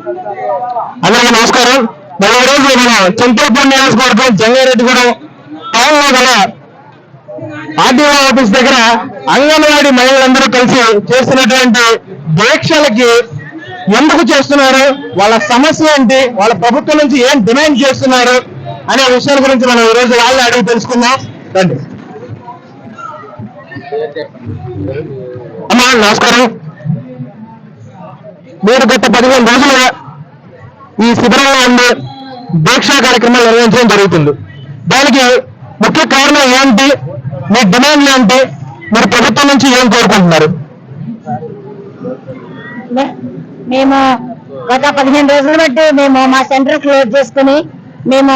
అందరికీ నమస్కారం. మరి ఈ రోజు మన చంద్రపూర్ నియోజకవర్గం జంగారెడ్డిగూడెం టౌన్లో గల ఆర్టీఓ ఆఫీస్ దగ్గర అంగన్వాడీ మహిళలందరూ కలిసి చేస్తున్నటువంటి దీక్షలకి ఎందుకు చేస్తున్నారు? వాళ్ళ సమస్య ఏంటి? వాళ్ళ ప్రభుత్వం నుంచి ఏం డిమాండ్ చేస్తున్నారు? అనే విషయాల గురించి మనం ఈ రోజు వాళ్ళని అడిగి తెలుసుకుందాం. రండి. అమ్మా నమస్కారం. మీరు గత పదిహేను రోజులుగా శిబిరంలో ఉండే దీక్షా కార్యక్రమాలు నిర్వహించడం జరుగుతుంది. దానికి ముఖ్య కారణం ఏంటి? మీ డిమాండ్ ఏంటి? మీరు ప్రభుత్వం నుంచి ఏం కోరుకుంటున్నారు? మేము గత పదిహేను రోజులు బట్టి మేము మా సెంటర్ క్లోజ్ చేసుకుని మేము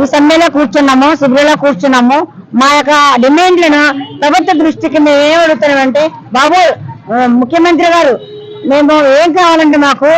ఈ సమ్మెలో కూర్చున్నాము శిబిరంలో కూర్చున్నాము. మా యొక్క డిమాండ్లను ప్రభుత్వ దృష్టికి మేము ఏం అడుగుతున్నామంటే బాబు ముఖ్యమంత్రి గారు మేము ఏం కావాలంటే మాకు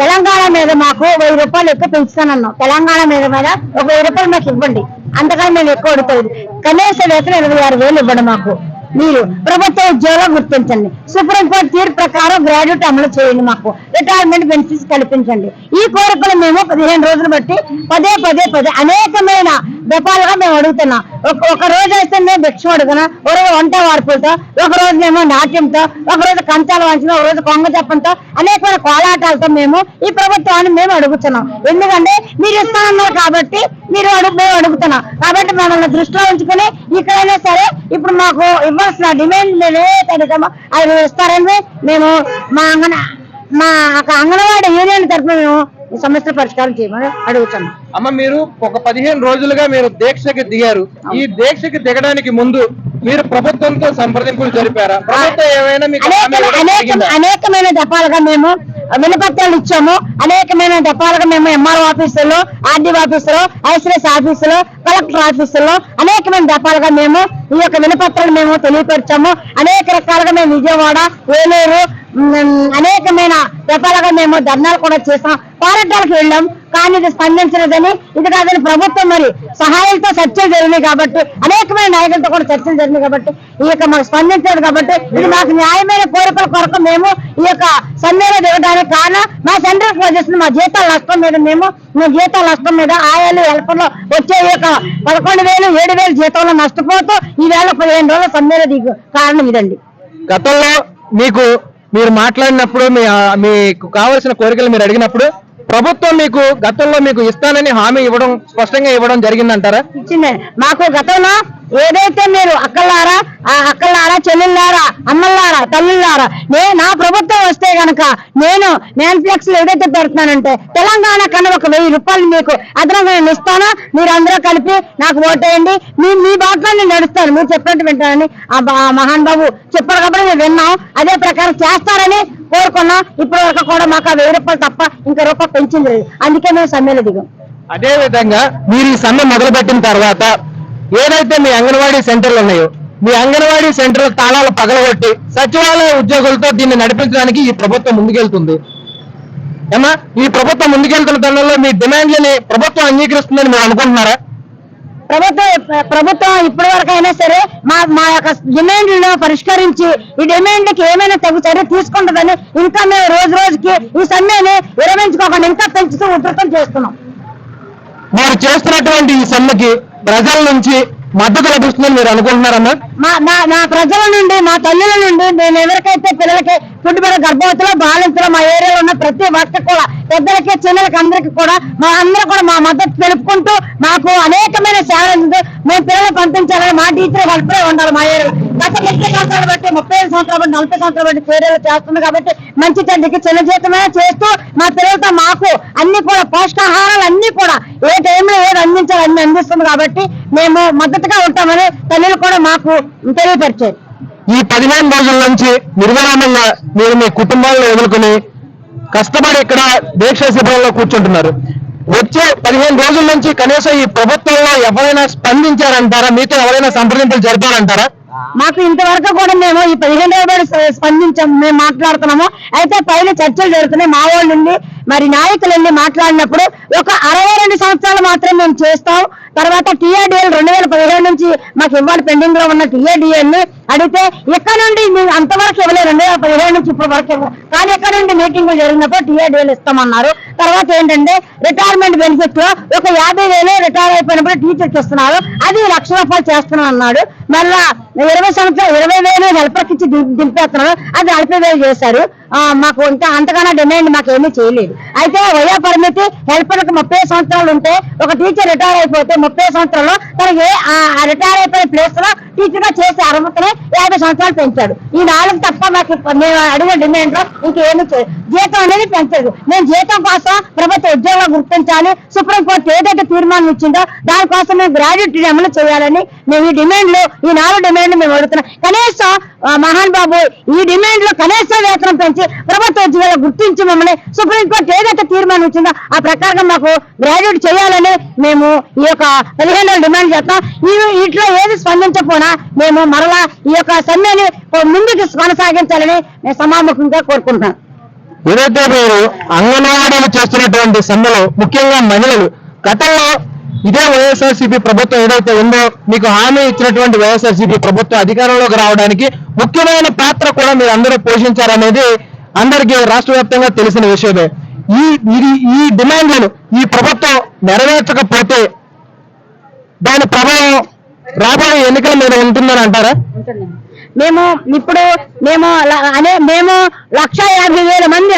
తెలంగాణ మీద మాకు వెయ్యి రూపాయలు ఎక్కువ పెంచుతానన్నాం. తెలంగాణ మీద మీద ఒక వెయ్యి రూపాయలు మాకు ఇవ్వండి. అంతకన్నా మేము ఎక్కువ అడుగుతుంది కనీస వేతనం ఇరవై ఆరు వేలు ఇవ్వండి మాకు. మీరు ప్రభుత్వ ఉద్యోగం గుర్తించండి. సుప్రీంకోర్టు తీర్పు ప్రకారం గ్రాడ్యుయేట్ అమలు చేయండి మాకు. రిటైర్మెంట్ బెనిఫిట్స్ కల్పించండి. ఈ కోరికలు మేము పదిహేను రోజులు బట్టి పదే పదే పదే అనేకమైన దఫాలుగా మేము అడుగుతున్నాం. ఒక ఒక రోజు అయితే మేము భిక్షం అడుగునా? ఒక రోజు వంట వార్పులతో ఒక రోజు మేము నాట్యంతో ఒక రోజు కంచాల వంచడం ఒక రోజు కొంగ చెప్పంతో అనేకమైన కోలాటాలతో మేము ఈ ప్రభుత్వాన్ని మేము అడుగుతున్నాం. ఎందుకంటే మీరు ఇస్తానన్నారు కాబట్టి మీరు అడుగు అడుగుతున్నాం. కాబట్టి మమ్మల్ని దృష్టిలో ఉంచుకుని ఇక్కడైనా సరే ఇప్పుడు మాకు ఇవ్వాల్సిన డిమాండ్ మేము ఏదైతే అది ఇస్తారని మేము మా అంగన మా అంగన్వాడీ యూనియన్ తరఫున మేము ఈ సమస్య పరిష్కారం చేయమని అడుగుతున్నాం. అమ్మ మీరు ఒక పదిహేను రోజులుగా మీరు దీక్షకి దిగారు. ఈ దీక్షకి దిగడానికి ముందు మీరు ప్రభుత్వంతో సంప్రదింపులు జరిపారా? ప్రభుత్వం ఏమైనా మీకు? అనేకమైన దఫాలుగా మేము వినపత్రాలు ఇచ్చాము. అనేకమైన దఫాలుగా మేము ఎంఆర్ ఆఫీసులో ఆర్డీఓ ఆఫీసులో ఐసీఎస్ ఆఫీసులో కలెక్టర్ ఆఫీసులో అనేకమైన దఫాలుగా మేము ఈ యొక్క వినపత్రాలు మేము తెలియపరిచాము. అనేక రకాలుగా మేము విజయవాడ ఏలూరు అనేకమైన రకాలుగా మేము ధర్నాలు కూడా చేసాం. పోరాటాలకు వెళ్ళాం. కానీ ఇది స్పందించలేదని ఇది కాదని ప్రభుత్వం మరి సహాయంతో చర్చలు జరిగినాయి కాబట్టి అనేకమైన నాయకులతో కూడా చర్చలు జరిగినాయి కాబట్టి ఈ యొక్క మాకు స్పందించలేదు కాబట్టి ఇది మాకు న్యాయమైన కోరికల కొరకు మేము ఈ యొక్క సమ్మెలో దిగడానికి కారణం మా సెంట్రల్ క్లోజెస్ మా జీతాల నష్టం మీద మేము మా జీతాల నష్టం మీద ఆయాలు హెల్పర్లో వచ్చే యొక్క పదకొండు వేలు ఏడు వేలు జీతంలో నష్టపోతూ ఈ వేళ పదిహేను రోజుల సమ్మెలో దిగు కారణం ఇదండి. గతంలో మీకు మీరు మాట్లాడినప్పుడు మీ మీకు కావలసిన కోరికలు మీరు అడిగినప్పుడు ప్రభుత్వం మీకు గతంలో మీకు ఇస్తానని హామీ ఇవ్వడం స్పష్టంగా ఇవ్వడం జరిగిందంటారా? ఇచ్చింది. మాకు గతంలో ఏదైతే మీరు అక్కలారా ఆ అక్కలారా చెల్లెళ్ళారా అమ్మలారా తల్లులారా నే నా ప్రభుత్వం వస్తే గనక నేను మ్యాన్ఫ్లెక్స్ ఏదైతే పెడుతున్నానంటే తెలంగాణ కన్నా ఒక వెయ్యి రూపాయలు మీకు అదనంగా నేను ఇస్తాను. మీరు అందరూ కలిపి నాకు ఓటేయండి మీ మీ బాటలో నేను నడుస్తాను. మీరు చెప్పినట్టు వింటానని ఆ మహాన్ బాబు చెప్పారు కాబట్టి మేము విన్నాం. అదే ప్రకారం చేస్తారని కోరుకున్నాం. ఇప్పటి వరకు కూడా మాకు ఆ వెయ్యి రూపాయలు తప్ప ఇంకా రూపాయి పెంచింది లేదు. అందుకే మేము సమ్మెలో దిగాం. అదే విధంగా మీరు ఈ సమ్మె మొదలుపెట్టిన తర్వాత ఏదైతే మీ అంగన్వాడీ సెంటర్లు ఉన్నాయో మీ అంగన్వాడీ సెంటర్ తాళాలు పగలగొట్టి సచివాలయ ఉద్యోగులతో దీన్ని నడిపించడానికి ఈ ప్రభుత్వం ముందుకెళ్తుంది. ఏమా ఈ ప్రభుత్వం ముందుకెళ్తున్న తరుణంలో మీ డిమాండ్లని ప్రభుత్వం అంగీకరిస్తుందని మీరు అనుకుంటున్నారా? ప్రభుత్వం ప్రభుత్వం ఇప్పటి వరకు అయినా సరే మా మా యొక్క డిమాండ్లను పరిష్కరించి ఈ డిమాండ్కి ఏమైనా తగు చర్య తీసుకుంటుందని ఇంకా మేము రోజు రోజుకి ఈ సమ్మెని విరమించుకోకుండా ఇంకా పెంచుతూ ఉధృతం చేస్తున్నాం. మీరు చేస్తున్నటువంటి ఈ సమ్మెకి ప్రజల నుంచి మద్దతు లభిస్తుందని మీరు అనుకుంటున్నారమ్మా? మా మా ప్రజల నుండి మా తల్లుల నుండి నేను ఎవరికైతే పిల్లలకి పుట్టుబడిన గర్భవతులు బాలింతలో మా ఏరియాలో ఉన్న ప్రతి ఒక్క కూడా పెద్దలకి చిన్నలకి అందరికి కూడా మా అందరూ కూడా మా మద్దతు తెలుపుకుంటూ మాకు అనేకమైన సేవలు అందిస్తూ మేము పిల్లలు పంపించాలని మా టీచర్ వాళ్ళపై ఉండాలి మా ఏరియాలో. గత ముప్పై సంవత్సరాలు బట్టి ముప్పై ఐదు సంవత్సరాలు బట్టి నలభై సంవత్సరాలు బట్టి ఏరియాలో చేస్తుంది కాబట్టి మంచి తండ్రికి చిన్న జీతమే చేస్తూ మా పిల్లలతో మాకు అన్ని కూడా పోషకాహారాలు అన్ని కూడా ఏ టైంలో ఏది అందించాలి అన్ని అందిస్తుంది కాబట్టి మేము మద్దతుగా ఉంటామని తల్లులు కూడా మాకు తెలియపరిచారు. ఈ పదిహేను రోజుల నుంచి నిర్విరామంగా మీరు మీ కుటుంబాలను ఎదుర్కొని కష్టపడి ఇక్కడ దీక్ష శిబిరంలో కూర్చుంటున్నారు. వచ్చే పదిహేను రోజుల నుంచి కనీసం ఈ ప్రభుత్వంలో ఎవరైనా స్పందించారంటారా? మీతో ఎవరైనా సంప్రదింపులు జరిపారంటారా? మాకు ఇంతవరకు కూడా మేము ఈ పదిహేను రోజులు స్ప- స్పందించాం మేము మాట్లాడుతున్నాము. అయితే పైన చర్చలు జరుగుతున్నాయి. మా వాళ్ళు మరి నాయకులన్నీ మాట్లాడినప్పుడు ఒక అరవై రెండు సంవత్సరాలు మాత్రం మేము చేస్తాం. తర్వాత టీఆర్డీఎల్ రెండు వేల పదిహేడు నుంచి మాకు ఇవ్వాలి పెండింగ్లో ఉన్న ని అడిగితే ఎక్కడ నుండి మేము అంతవరకు ఇవ్వలేదు రెండు వేల పదిహేడు నుంచి ఇప్పటి వరకు ఇవ్వలేదు. కానీ ఎక్కడ నుండి మీటింగ్ జరిగినప్పుడు టీఆర్డీఎల్ ఇస్తామన్నారు. తర్వాత ఏంటంటే రిటైర్మెంట్ బెనిఫిట్లో ఒక యాభై వేలు రిటైర్ అయిపోయినప్పుడు టీచర్కి ఇస్తున్నారు. అది లక్ష రూపాయలు చేస్తున్నాం అన్నాడు మళ్ళా ఇరవై సంవత్సరాలు ఇరవై వేలు హెల్పర్కి ఇచ్చి దిం- అది నలభై వేలు చేశారు. మాకు ఇంకా అంతకన్నా డిమాండ్ మాకు ఏమీ చేయలేదు. అయితే వయో పరిమితి హెల్పర్కి ముప్పై సంవత్సరాలు ఉంటే ఒక టీచర్ రిటైర్ అయిపోతే ముప్పై సంవత్సరాలు తనకి ఆ రిటైర్ అయిపోయిన ప్లేస్లో టీచర్గా చేసే అర్హతనే యాభై సంవత్సరాలు పెంచాడు. ఈ నాలుగు తప్ప మాకు మేము అడిగిన డిమాండ్లో ఇంకేమీ జీతం అనేది పెంచదు మేము జీతం కోసం ప్రభుత్వ ఉద్యోగాలు గుర్తించాలి. సుప్రీంకోర్టు ఏదైతే తీర్మానం ఇచ్చిందో దానికోసం మేము గ్రాడ్యుయేట్ అమలు చేయాలని మేము ఈ డిమాండ్లు ఈ నాలుగు డిమాండ్లు మేము అడుగుతున్నాం. కనీసం మహాన్ బాబు ఈ డిమాండ్లో కనీస వేతనం పెంచి ప్రభుత్వ ఉద్యోగాలు గుర్తించి మమ్మల్ని సుప్రీంకోర్టు ఏదైతే తీర్మానం ఇచ్చిందో ఆ ప్రకారం మాకు గ్రాడ్యుయేట్ చేయాలని మేము ఈ యొక్క పదిహేను డిమాండ్ చేస్తాం. ఈ వీటిలో ఏది స్పందించకపోయినా మేము మరలా ఈ యొక్క సమ్మెని ముందుకు కొనసాగించాలని మేము సమాముఖంగా కోరుకుంటున్నాం. ఏదైతే మీరు అంగన్వాడీలు చేస్తున్నటువంటి సమ్మెలో ముఖ్యంగా మహిళలు. గతంలో ఇదే వైఎస్ఆర్సీపీ ప్రభుత్వం ఏదైతే ఉందో మీకు హామీ ఇచ్చినటువంటి వైఎస్ఆర్సీపీ ప్రభుత్వం అధికారంలోకి రావడానికి ముఖ్యమైన పాత్ర కూడా మీరు అందరూ పోషించారనేది అందరికీ రాష్ట్ర వ్యాప్తంగా తెలిసిన విషయమే. ఈ ఈ డిమాండ్లను ఈ ప్రభుత్వం నెరవేర్చకపోతే దాని ప్రభావం రాబోయే ఎన్నికల మీద ఉంటుందని అంటారా? మేము ఇప్పుడు మేము అనే మేము లక్ష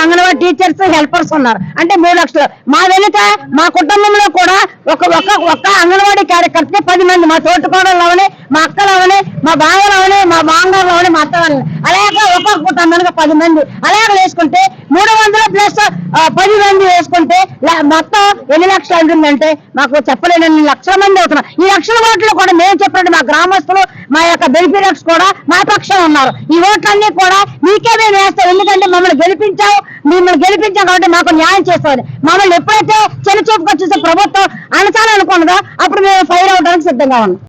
అంగన్వాడీ టీచర్స్ హెల్పర్స్ ఉన్నారు. అంటే మూడు లక్షలు. మా వెనుక మా కుటుంబంలో కూడా ఒక ఒక ఒక్క అంగన్వాడీ కార్యకర్త పది మంది. మా తోటికోడలు అవని మా అక్కలు అవని మా బావలు అవని మా బాంగారు అవని మా అత్తవాళ్ళని అలాగే ఒక్కొక్క పది మంది. అలాగే వేసుకుంటే మూడు వందల ప్లస్ పది మంది వేసుకుంటే మొత్తం ఎన్ని లక్షలు అవుతుందంటే మాకు చెప్పలేని లక్షల మంది అవుతున్నారు ఈ లక్షల ఓట్లు కూడా మేము చెప్పినట్టు మా గ్రామస్తులు మా యొక్క బెనిఫిటర్స్ కూడా మా పక్షం ఉన్నారు. ఈ ఓట్లన్నీ కూడా మీకే మేము వేస్తాం. ఎందుకంటే మమ్మల్ని గెలిపించావు మిమ్మల్ని గెలిపించాం కాబట్టి మాకు న్యాయం చేస్తుంది మమ్మల్ని ఎప్పుడైతే చెను చూపుకొచ్చేసే ప్రభుత్వం అనచాలనుకున్నదో అప్పుడు మేము ఫైర్ అవడానికి సిద్ధంగా ఉన్నాం.